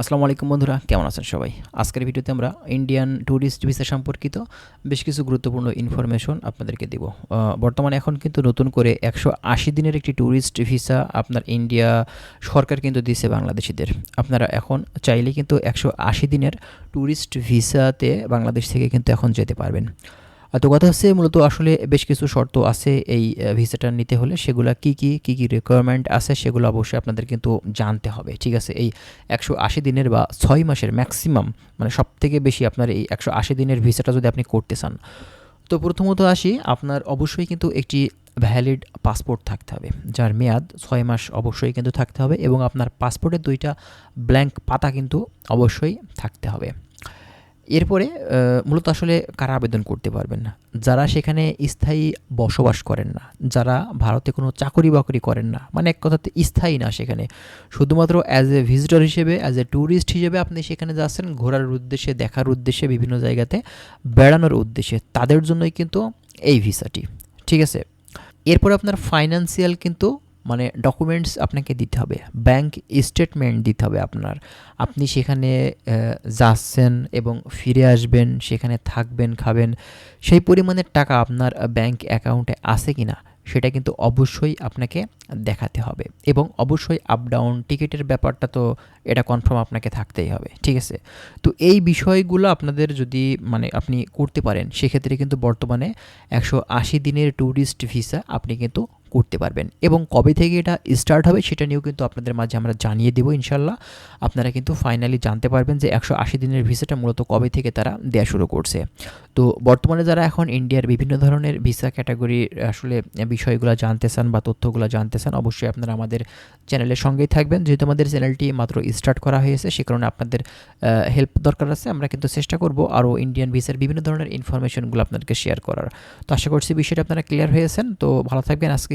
আসসালামু আলাইকুম বন্ধুরা, কেমন আছেন সবাই? আজকের ভিডিওতে আমরা ইন্ডিয়ান ট্যুরিস্ট ভিসা সম্পর্কিত বেশ কিছু গুরুত্বপূর্ণ ইনফরমেশন আপনাদেরকে দেব। বর্তমানে এখন কিন্তু নতুন করে একশো আশি দিনের একটি ট্যুরিস্ট ভিসা আপনার ইন্ডিয়া সরকার কিন্তু দিছে বাংলাদেশিদের। আপনারা এখন চাইলে কিন্তু একশো আশি দিনের ট্যুরিস্ট ভিসাতে বাংলাদেশ থেকে কিন্তু এখন যেতে পারবেন। তো কথা হচ্ছে মূলত আসলে বেশ কিছু শর্ত আছে এই ভিসাটা নিতে হলে। সেগুলা কি কি কি কি রিকোয়ারমেন্ট আছে সেগুলো অবশ্যই আপনাদের কিন্তু জানতে হবে, ঠিক আছে? এই একশো আশি দিনের বা ছয় মাসের ম্যাক্সিমাম মানে সব থেকে বেশি আপনার এই একশো আশি দিনের ভিসাটা যদি আপনি করতে চান। তো প্রথমত আসি, আপনার অবশ্যই কিন্তু একটি ভ্যালিড পাসপোর্ট থাকতে হবে, যার মেয়াদ ছয় মাস অবশ্যই কিন্তু থাকতে হবে এবং আপনার পাসপোর্টের দুইটা ব্ল্যাঙ্ক পাতা কিন্তু অবশ্যই থাকতে হবে। এরপরে মূলত আসলে কারা আবেদন করতে পারবেন না? যারা সেখানে স্থায়ী বসবাস করেন না, যারা ভারতে কোনো চাকরি বাকরি করেন না মানে এক কথাতে স্থায়ী না সেখানে। শুধুমাত্র অ্যাজ এ ভিজিটর হিসেবে অ্যাজ এ ট্যুরিস্ট হিসেবে আপনি সেখানে যাচ্ছেন, ঘোরার উদ্দেশ্যে, দেখার উদ্দেশ্যে, বিভিন্ন জায়গাতে বেড়ানোর উদ্দেশ্যে। তাদের জন্যই কিন্তু এই ভিসাটি ঠিক আছে? এরপরে আপনার ফাইন্যান্সিয়াল কিন্তু মানে ডকুমেন্টস আপনাকে দিতে হবে। ব্যাংক স্টেটমেন্ট দিতে হবে আপনার। আপনি সেখানে যাচ্ছেন এবং ফিরে আসবেন, সেখানে থাকবেন, খাবেন, সেই পরিমাণের টাকা আপনার ব্যাংক অ্যাকাউন্টে আছে কি না সেটা কিন্তু অবশ্যই আপনাকে দেখাতে হবে। এবং অবশ্যই আপ ডাউন টিকিটের ব্যাপারটা তো এটা কনফার্ম আপনাকে থাকতেই হবে, ঠিক আছে? তো এই বিষয়গুলো আপনাদের যদি মানে আপনি করতে পারেন, সেক্ষেত্রে কিন্তু বর্তমানে একশো আশি দিনের ট্যুরিস্ট ভিসা আপনি কিন্তু করতে পারবেন। এবং কবে থেকে এটা স্টার্ট হবে সেটা নিয়েও কিন্তু আপনাদের মাঝে আমরা জানিয়ে দেবো ইনশাল্লাহ। আপনারা কিন্তু ফাইনালি জানতে পারবেন যে একশো আশি দিনের ভিসাটা মূলত কবে থেকে তারা দেওয়া শুরু করছে। তো বর্তমানে যারা এখন ইন্ডিয়ার বিভিন্ন ধরনের ভিসা ক্যাটাগরির আসলে বিষয়গুলো জানতে চান বা তথ্যগুলো জানতে চান, অবশ্যই আপনারা আমাদের চ্যানেলের সঙ্গেই থাকবেন। যেহেতু আমাদের চ্যানেলটি মাত্র স্টার্ট করা হয়েছে, সে কারণে আপনাদের হেল্প দরকার আছে। আমরা কিন্তু চেষ্টা করব আরও ইন্ডিয়ান ভিসার বিভিন্ন ধরনের ইনফরমেশনগুলো আপনাদেরকে শেয়ার করার। তো আশা করছি বিষয়টা আপনারা ক্লিয়ার হয়েছেন। তো ভালো থাকবেন। আজকে